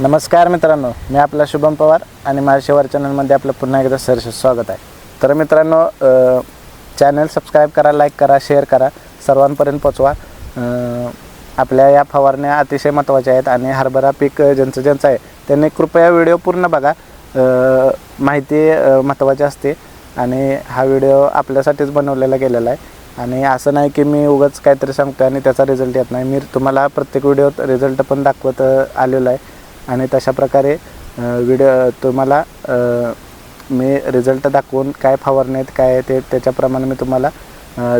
नमस्कार मित्रांनो मी आपला शुभम पवार आणि माझ्या चॅनलमध्ये आपलं पुन्हा एकदा सरस स्वागत आहे. तर मित्रांनो चॅनल सबस्क्राईब करा लाईक करा शेअर करा सर्वांपर्यंत पोचवा. आपल्या या फवारण्या अतिशय महत्त्वाच्या आहेत आणि हरभरा पीक ज्यांचं ज्यांचं आहे त्यांनी कृपया व्हिडिओ पूर्ण बघा. माहिती महत्त्वाची असते आणि हा व्हिडिओ आपल्यासाठीच बनवलेला गेलेला आहे. आणि असं नाही की मी उगाच काहीतरी सांगतो आणि त्याचा रिझल्ट येत नाही. मी तुम्हाला प्रत्येक व्हिडिओत रिझल्ट पण दाखवत आलेलो आहे. आणि तशा प्रकारे व्हिडिओ तुम्हाला मी रिझल्ट दाखवून काय फवारणी आहेत काय ते त्याच्याप्रमाणे मी तुम्हाला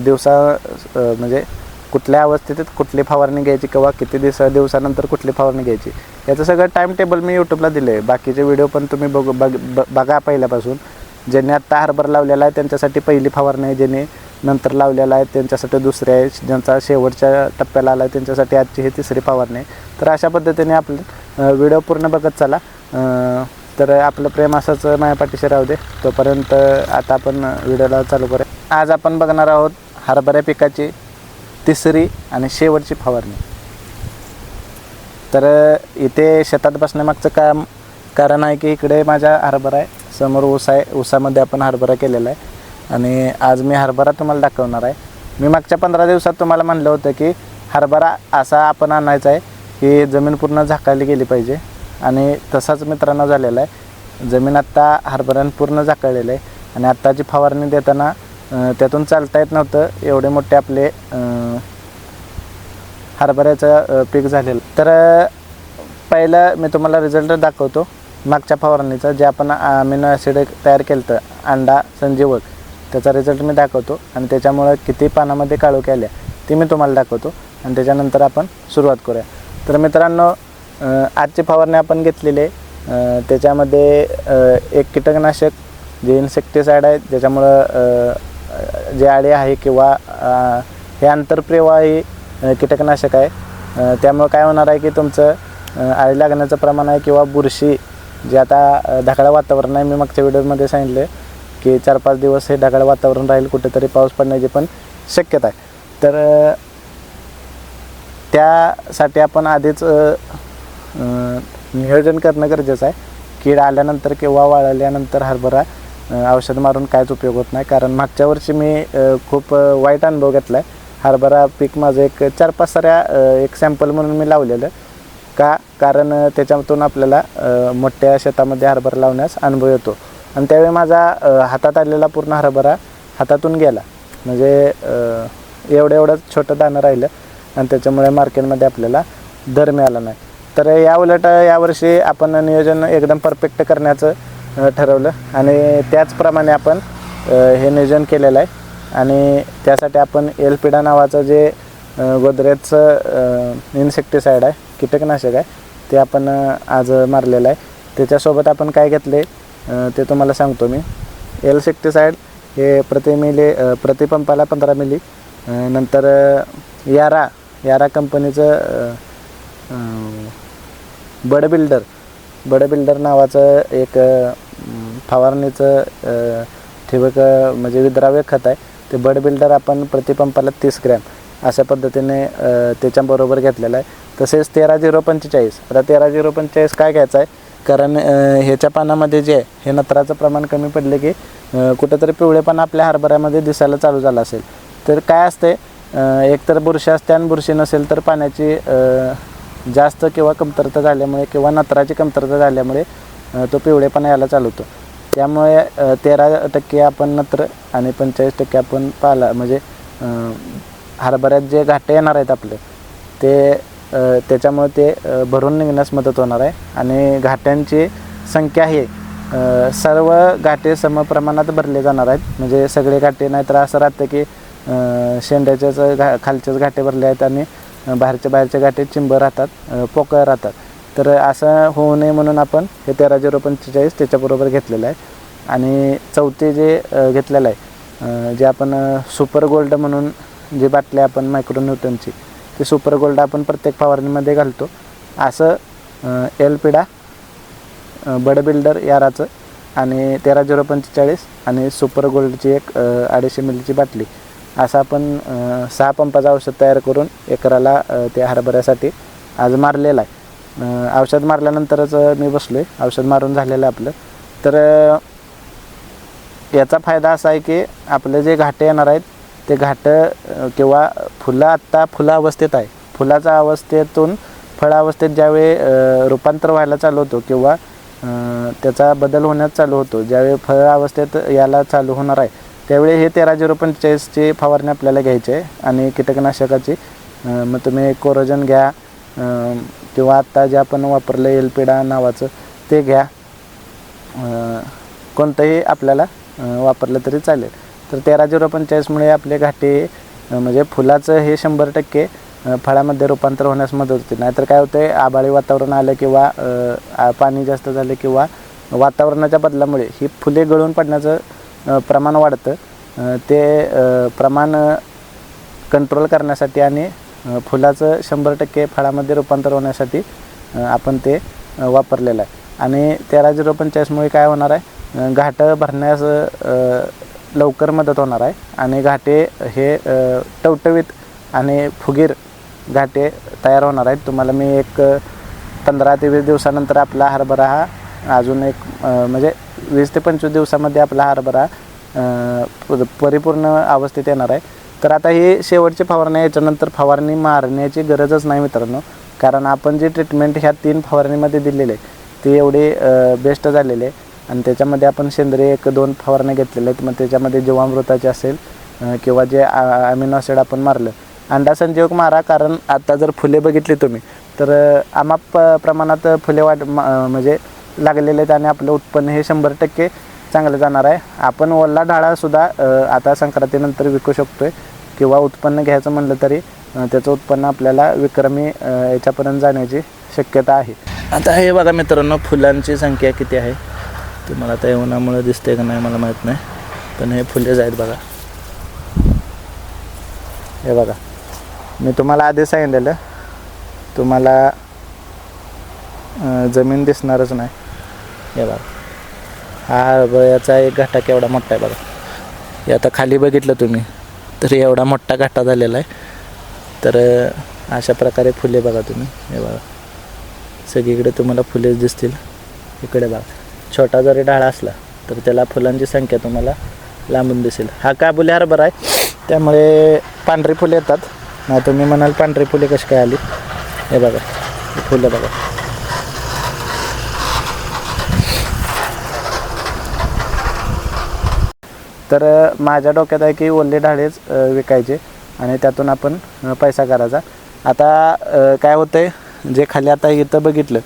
दिवसा म्हणजे कुठल्या अवस्थेत कुठली फवारणी घ्यायची किंवा किती दिवस दिवसानंतर कुठली फवारणी घ्यायची याचं सगळं टाईम टेबल मी यूट्यूबला दिलं आहे बाकीचे व्हिडिओ पण तुम्ही बघू बघ ब- बघा पहिल्यापासून. ज्यांनी आत्ता हरभर लावलेला आहे त्यांच्यासाठी पहिली फवारणी आहे ज्यांनी नंतर लावलेला आहे त्यांच्यासाठी दुसरी आहे. ज्यांचा शेवटच्या टप्प्याला आला आहे त्यांच्यासाठी आजची ही तिसरी फवारणी आहे तर अशा पद्धतीने आपलं व्हिडिओ पूर्ण बघत चला. तर आपलं प्रेम असंच माझ्या पाठीशी राहू दे. तोपर्यंत आता आपण व्हिडिओला चालू करूया. आज आपण बघणार आहोत हरभऱ्या पिकाची तिसरी आणि शेवटची फवारणी. तर इथे शेतात बसण्यामागचं काम कारण आहे की इकडे माझा हरभरा आहे. समोर ऊस आहे. ऊसामध्ये आपण हरभरा केलेला आहे. आणि आज मी हरभरा तुम्हाला दाखवणार आहे. मी मागच्या पंधरा दिवसात तुम्हाला म्हणलं होतं की हरभरा असा आपण आणायचा आहे. की जमीन पूर्ण झाकायला गेली पाहिजे. आणि तसाच मित्रांनो झालेला आहे. जमीन आत्ता हरभऱ्यानं पूर्ण झाकळलेलं आहे. आणि आत्ताची फवारणी देताना त्यातून चालता येत नव्हतं. एवढे मोठे आपले हरभऱ्याचं पीक झालेलं. तर पहिलं मी तुम्हाला रिझल्ट दाखवतो. मागच्या फवारणीचा जे आपण अमिनो ॲसिड तयार केलं होतं अंडा संजीवक त्याचा रिझल्ट मी दाखवतो. आणि त्याच्यामुळं किती पानामध्ये काळू केल्या ते मी तुम्हाला दाखवतो. आणि त्याच्यानंतर आपण सुरुवात करूया. तर मित्रांनो आजची फवारणी आपण घेतलेली आहे त्याच्यामध्ये एक कीटकनाशक जे इन्सेक्टिसाईड आहे ज्याच्यामुळं जे आळे आहे किंवा हे आंतरप्रेवाही कीटकनाशक आहे. त्यामुळं काय होणार आहे की तुमचं आळी लागण्याचं प्रमाण आहे किंवा बुरशी जे आता ढगाळ वातावरण आहे. मी मागच्या व्हिडिओमध्ये सांगितलं की चार पाच दिवस हे ढगाळ वातावरण राहील कुठेतरी पाऊस पडण्याची पण शक्यता आहे. तर त्यासाठी आपण आधीच नियोजन करणं गरजेचं आहे. कीड आल्यानंतर किंवा वाळल्यानंतर हरभरा औषध मारून काहीच उपयोग होत नाही. कारण मागच्या वर्षी मी खूप वाईट अनुभव घेतला आहे हरभरा पीक माझं एक चार पाच साऱ्या एक सॅम्पल म्हणून मी लावलेलं. का? कारण त्याच्यातून आपल्याला मोठ्या शेतामध्ये हरभरा लावण्यास अनुभव येतो. आणि त्यावेळी माझा हातात आलेला पूर्ण हरभरा हातातून गेला. म्हणजे एवढं एवढं छोटं दाणं राहिलं. आणि त्याच्यामुळे मार्केटमध्ये आपल्याला दर मिळाला नाही. तर या उलट यावर्षी आपण नियोजन एकदम परफेक्ट करण्याचं ठरवलं. आणि त्याचप्रमाणे आपण हे नियोजन केलेलं आहे. आणि त्यासाठी आपण एलपिडा नावाचं जे गोदरेजचं इन्सेक्टिसाईड आहे कीटकनाशक आहे ते आपण आज मारलेलं आहे. त्याच्यासोबत आपण काय घेतले ते तुम्हाला सांगतो मी. एलसेक्टिसाईड हे प्रति मिली प्रति पंपाला पंधरा मिली नंतर यारा यारा कंपनीचं बड बिल्डर बड बिल्डर नावाचं एक फवारणीचं ठिबक म्हणजे विद्राव्य खत आहे. ते बड बिल्डर आपण प्रतिपंपाला तीस ग्रॅम अशा पद्धतीने त्याच्याबरोबर घेतलेलं आहे. तसेच तेरा झिरो पंचेचाळीस. आता तेरा झिरो पंचेचाळीस काय घ्यायचं आहे? कारण ह्याच्या पानामध्ये जे आहे हे नत्राचं प्रमाण कमी पडले की कुठंतरी पिवळेपणा आपल्या हरभऱ्यामध्ये दिसायला चालू झालं असेल. तर काय असते एकतर बुरशी असते आणि बुरशी नसेल तर पाण्याची जास्त किंवा कमतरता झाल्यामुळे किंवा नत्राची कमतरता झाल्यामुळे तो पिवळेपणा यायला चालवतो त्यामुळे तेरा टक्के आपण नत्र आणि पंचेचाळीस टक्के आपण पाला म्हणजे हरभऱ्यात जे घाटे येणार आहेत आपले ते त्याच्यामुळे ते भरून निघण्यास मदत होणार आहे. आणि घाट्यांची संख्या ही सर्व घाटे समप्रमाणात भरले जाणार आहेत. म्हणजे सगळे घाटे नाहीतर असं राहतं की शेंड्याच्याच घा खालचेच घाटे भरले आहेत आणि बाहेरच्या बाहेरच्या घाटे चिंब राहतात पोकळ राहतात. तर असं होऊ नये म्हणून आपण हे तेरा झिरो पंचेचाळीस त्याच्याबरोबर घेतलेलं आहे. आणि चौथे जे घेतलेलं आहे जे आपण सुपर गोल्ड म्हणून जे बाटल्या आपण मायक्रो न्यूटनची ते सुपर गोल्ड आपण प्रत्येक फवारणीमध्ये घालतो. असं एल एलपिडा बड बिल्डर याराचं आणि तेरा झिरो पंचेचाळीस आणि सुपर गोल्डची एक अडीचशे मिलीची बाटली असं आपण सहा पंपाचं औषध तयार करून एकराला ते हरभऱ्यासाठी आज मारलेला आहे. औषध मारल्यानंतरच मी बसलो आहे औषध मारून झालेलं आहे आपलं. तर याचा फायदा असा आहे की आपले जे घाटे येणार आहेत ते घाटं किंवा फुलं आत्ता फुलं अवस्थेत आहे. फुलाच्या अवस्थेतून फळ अवस्थेत ज्यावेळी रूपांतर व्हायला चालू होतो किंवा त्याचा बदल होण्यास चालू होतो ज्यावेळी फळ अवस्थेत याला चालू होणार आहे त्यावेळी हे तेरा झिरो पंचेचाळीसची फवारणी आपल्याला घ्यायची आहे आणि कीटकनाशकाची. मग तुम्ही कोरोजन घ्या किंवा आत्ता जे आपण वापरलं एलपिडा नावाचं ते घ्या. कोणतंही आपल्याला वापरलं तरी चालेल. तर तेरा झिरो पंचेचाळीसमुळे आपले घाटे म्हणजे फुलाचं हे शंभर टक्के फळामध्ये रूपांतर होण्यास मदत होते. नाहीतर काय होतं आबाळी वातावरण आलं किंवा पाणी जास्त झालं किंवा वातावरणाच्या बदलामुळे ही फुले गळून पडण्याचं प्रमाण वाढतं. ते प्रमाण कंट्रोल करण्यासाठी आणि फुलाचं शंभर टक्के फळामध्ये रूपांतर होण्यासाठी आपण ते वापरलेलं आहे. आणि तेरा झिरो पंचेचाळीसमुळे काय होणार आहे? घाटं भरण्यास लवकर मदत होणार आहे. आणि घाटे हे टवटवीत आणि फुगीर घाटे तयार होणार आहेत. तुम्हाला मी एक पंधरा ते वीस दिवसानंतर आपला हरभरा हा अजून एक म्हणजे वीस ते पंचवीस दिवसामध्ये आपला हरभरा परिपूर्ण अवस्थेत येणार आहे. तर आता ही शेवटची फवारणी याच्यानंतर फवारणी मारण्याची गरजच नाही मित्रांनो. कारण आपण जी ट्रीटमेंट ह्या तीन फवारणीमध्ये दिलेली आहे ती एवढी बेस्ट झालेली आहे आणि त्याच्यामध्ये आपण सेंद्रिय एक दोन फवारण्या घेतलेल्या आहेत. मग त्याच्यामध्ये जीवामृताचे असेल किंवा जे अमिनो ॲसिड आपण मारलं. अंडा संजीवक मारा कारण आता जर फुले बघितली तुम्ही तर अं, प- प्रमाणात फुले वाढ म- म्हणजे लागलेले आहेत आणि आपलं उत्पन्न हे शंभर टक्के चांगलं जाणार आहे. आपण ओला ढाळासुद्धा अं, आता संक्रांतीनंतर विकू शकतो आहे किंवा उत्पन्न घ्यायचं म्हणलं तरी त्याचं उत्पन्न आपल्याला विक्रमी याच्यापर्यंत जाण्याची शक्यता आहे. आता हे बघा मित्रांनो फुलांची संख्या किती आहे? तुम्हाला आता उन्हामुळे दिसते का नाही मला माहीत नाही पण हे फुलेच आहेत बघा. हे बघा मी तुम्हाला आधी सांगितलेलं तुम्हाला जमीन दिसणारच नाही. हे बघा. हा ब- याचा एक घाटा केवढा मोठा आहे बघा. हे आता खाली बघितलं तुम्ही तर एवढा मोठा घाटा झालेला आहे. तर अशा प्रकारे फुले बघा तुम्ही. हे बघा. सगळीकडे तुम्हाला फुलेच दिसतील. इकडे बघा. छोटा जरी डाळा असला तर त्याला फुलांची संख्या तुम्हाला लांबून दिसेल. हा काबुली हरभरा आहे. त्यामुळे पांढरी फुले येतात. नाही तुम्ही म्हणाल पांढरी फुले कशी काय आली? हे बघा. फुलं बघा. तर माझ्या डोक्यात आहे की ओले ढाळेच विकायचे आणि त्यातून आपण पैसा करायचा. आता काय होतं आहे जे खाली आता इथं बघितलं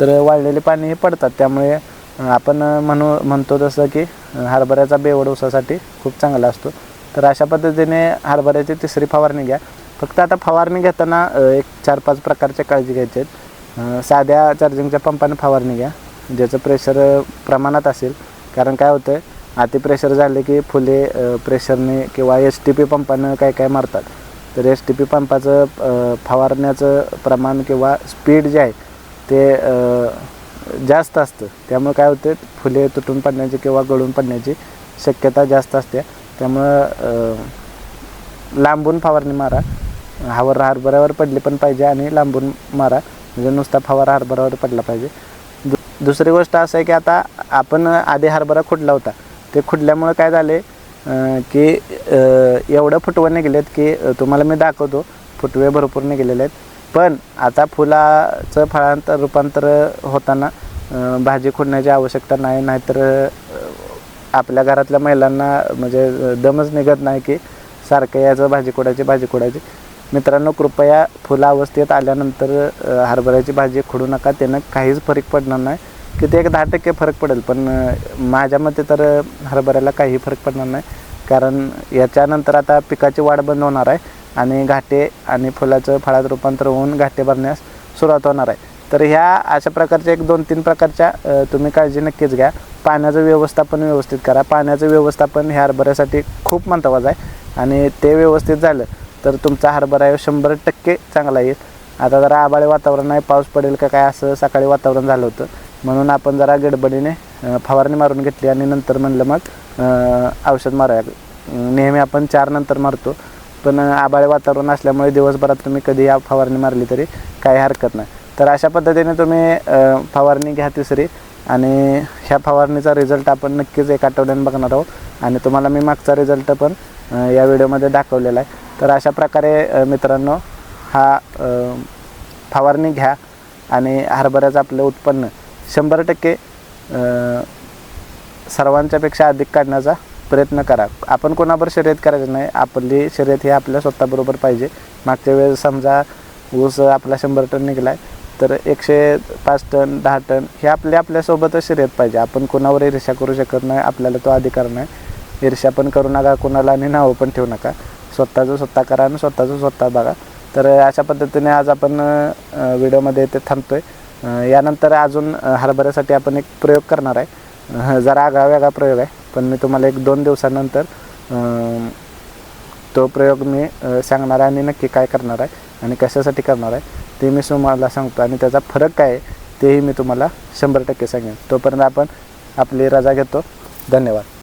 तर वाळलेले पाणी हे पडतात. त्यामुळे आपण म्हणू म्हणतो तसं की हरभऱ्याचा बेवड ऊसासाठी खूप चांगला असतो. तर अशा पद्धतीने हरभऱ्याची तिसरी फवारणी घ्या. फक्त आता फवारणी घेताना एक चार पाच प्रकारच्या काळजी घ्यायची आहेत. साध्या चार्जिंगच्या पंपाने फवारणी घ्या ज्याचं प्रेशर प्रमाणात असेल. कारण काय होतं आहे अति प्रेशर झाले की फुले प्रेशरने किंवा एस टी पी पंपानं काय काय मारतात. तर एस टी पी पंपाचं फवारण्याचं प्रमाण किंवा स्पीड जे आहे ते जास्त असतं. त्यामुळे काय होते फुले तुटून पडण्याची किंवा गळून पडण्याची शक्यता जास्त असते. त्यामुळं लांबून फवारणी मारा. हावर हरभऱ्यावर पडली पण पाहिजे आणि लांबून मारा. म्हणजे नुसता फवारा हरभऱ्यावर पडला पाहिजे. दु दुसरी गोष्ट असं आहे की आता आपण आधी हरभरा खुडला होता. ते खुडल्यामुळं काय झाले की एवढं फुटवं निघलेत की तुम्हाला मी दाखवतो फुटवे भरपूर निघलेले आहेत. पण आता फुलाचं फळांतर रूपांतर होताना भाजी खुडण्याची आवश्यकता नाही नाहीतर आपल्या घरातल्या महिलांना म्हणजे दमच निघत नाही की सारखं याचं भाजी खोडायची भाजी खोडायची. मित्रांनो कृपया फुला अवस्थेत आल्यानंतर हरभऱ्याची भाजी खोडू नका त्यानं काहीच फरक पडणार नाही. किती एक दहा टक्के फरक पडेल पण माझ्या मते तर हरभऱ्याला काही फरक पडणार नाही. कारण याच्यानंतर आता पिकाची वाढ बंद होणार आहे आणि घाटे आणि फुलाचं फळात रूपांतर होऊन घाटे भरण्यास सुरुवात होणार आहे. तर ह्या अशा प्रकारच्या एक दोन तीन प्रकारच्या तुम्ही काळजी नक्कीच घ्या. पाण्याचं व्यवस्थापन व्यवस्थित करा. पाण्याचं व्यवस्थापन ह्या हरभऱ्यासाठी खूप महत्त्वाचं आहे आणि ते व्यवस्थित झालं तर तुमचा हरभरा हे शंभर टक्के चांगला येईल. आता जरा आबाळे वातावरण आहे पाऊस पडेल का काय असं सकाळी वातावरण झालं होतं. म्हणून आपण जरा गडबडीने फवारणी मारून घेतली आणि नंतर म्हणलं मग औषध मारायला नेहमी आपण चार नंतर मारतो पण आबाळे वातावरण असल्यामुळे दिवसभरात तुम्ही कधी या फवारणी मारली तरी काही हरकत नाही. तर अशा पद्धतीने तुम्ही फवारणी घ्या तिसरी आणि ह्या फवारणीचा रिझल्ट आपण नक्कीच एक आठवड्याने बघणार आहोत. आणि तुम्हाला मी मागचा रिझल्ट पण या व्हिडिओमध्ये दाखवलेला आहे. तर अशा प्रकारे मित्रांनो हा फवारणी घ्या आणि हरभऱ्याचं आपलं उत्पन्न शंभर टक्के सर्वांच्यापेक्षा अधिक काढण्याचा प्रयत्न करा. आपण कोणाबरोबर शर्यत करायचं नाही आपली शर्यत ही आपल्या स्वतःबरोबर पाहिजे. मागच्या वेळेस समजा ऊस आपला शंभर टन निघला आहे तर एकशे पाच टन दहा टन हे आपल्या आपल्यासोबतच शर्यत पाहिजे. आपण कोणावर ईर्ष्या करू शकत नाही आपल्याला तो अधिकार नाही. ईर्ष्या पण करू नका कोणाला आणि नावं पण ठेवू नका. स्वतःचं स्वतः करा आणि स्वतःचं स्वतः बघा. तर अशा पद्धतीने आज आपण व्हिडिओमध्ये ते थांबतो आहे यानंतर अजून हरभऱ्यासाठी आपण एक प्रयोग करणार आहे. जरा आगळा वेगळा प्रयोग आहे पण मी तुम्हाला एक दोन दिवसानंतर तो प्रयोग मी सांगणार आहे आणि नक्की काय करणार आहे आणि कशासाठी करणार आहे ते मी तुम्हाला सांगतो. आणि त्याचा फरक काय आहे तेही मी तुम्हाला शंभर टक्के सांगेन. तोपर्यंत आपण आपली रजा घेतो. धन्यवाद.